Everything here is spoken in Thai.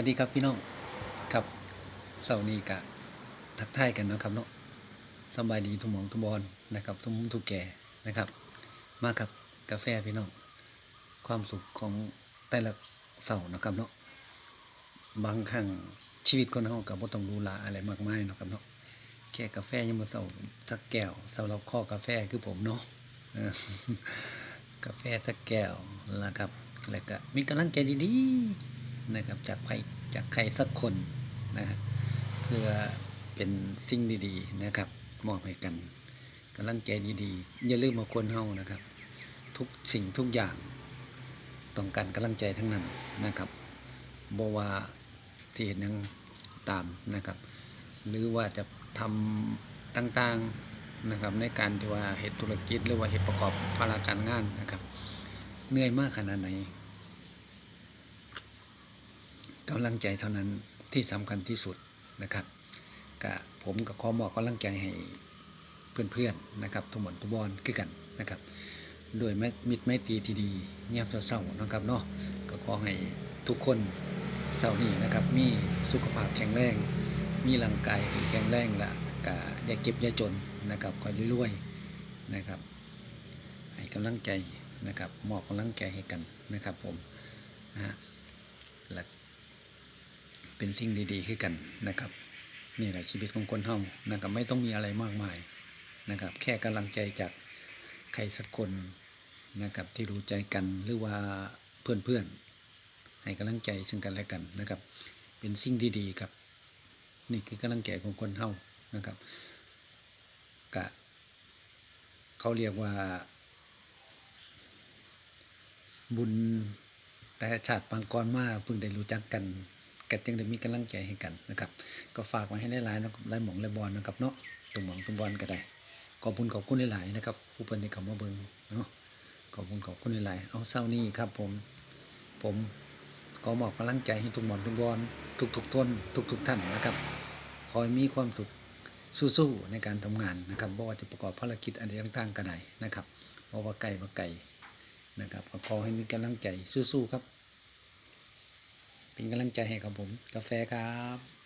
วัสดีครับพี่น้องครับเสาร์นี้กะทักทายกันนะครับเนาะสบายดีทุกหมองทุกบอลนะครับทุกมุมทุกแก่นะครับ มากับกาแฟพี่น้องความสุขของแต่ละเสาร์นะครับเนาะบางครั้งชีวิตคนเฮาก็บ่ต้องดูหลาอะไรมากมายนะครับเนาะแค่กาแฟยังบ่เสาร์สักแก้วสำหรับข้อกาแฟคือผมเนาะกาแฟสักแก้วแล้วครับแล้วก็มีกำลังใจดีๆ นะครับจากใครจากใครสักคนนะเพื่อเป็นสิ่งดีๆนะครับมอบให้กันกำลังใจดีๆอย่าลืมมาควนเฮานะครับ ทุกสิ่งทุกอย่างต้องการกำลังใจทั้งนั้นนะครับบว่าสิเห็นยังตามนะครับ หรือว่าจะทำต่างๆนะครับ ในการที่ว่าเหตุธุรกิจหรือว่าเหตุประกอบภาระการงานนะครับ เหนื่อยมากขนาดไหน กำลังใจเท่านั้นที่สำคัญที่สุดนะครับกะผมกับข้อบอกกำลังใจให้เพื่อนๆนะครับทุกหมนทุกบอลคือกันนะครับด้วยมมิตรไมตรีที่ดีเงียบเศร้าๆนะครับเนาะก็ขอให้ทุกคนเศร้านี้นะครับ มีสุขภาพแข็งแรง มีร่างกายที่แข็งแรงและกะอย่าเก็บอย่าจนนะครับคอยรวยๆนะครับให้กำลังใจนะครับมอบกำลังใจให้กันนะครับผมนะฮะและ เป็นสิ่งดีๆขึ้นกันนะครับนี่แหละชีวิตของคนเฮานะครับไม่ต้องมีอะไรมากมายนะครับ แค่กำลังใจจากใครสักคนนะครับที่รู้ใจกันหรือว่าเพื่อนๆให้กำลังใจซึ่งกันและกันนะครับ เป็นสิ่งที่ดีครับ นี่คือกำลังใจของคนเฮานะครับกะเขาเรียกว่า บุญแต่ชาติปางกรมาเพิ่งได้รู้จักกัน ก็จึงได้มีกำลังใจให้กันนะครับ ก็ฝากไว้ให้หลายนะครับหลายหมองหลายบอลนะครับเนาะตุ่มหมองตุ่มบอลก็ได้ขอบคุณขอบคุณหลายๆนะครับผู้เพิ่นที่เข้ามาเบิงเนาะขอบคุณขอบคุณหลายๆเอาเศร้านี้ครับผมผมขอมอบกำลังใจให้ทุกหมอนทุกบอลทุกๆทนทุกๆท่านนะครับขอให้มีความสุขสู้ๆในการทำงานนะครับบ่ว่าจะประกอบภารกิจอะไรต่างๆก็ได้นะครับเพราะว่าไก่ว่าไก่นะครับขอให้มีกำลังใจสู้ๆครับ เป็นกำลังใจให้กับผม กาแฟครับ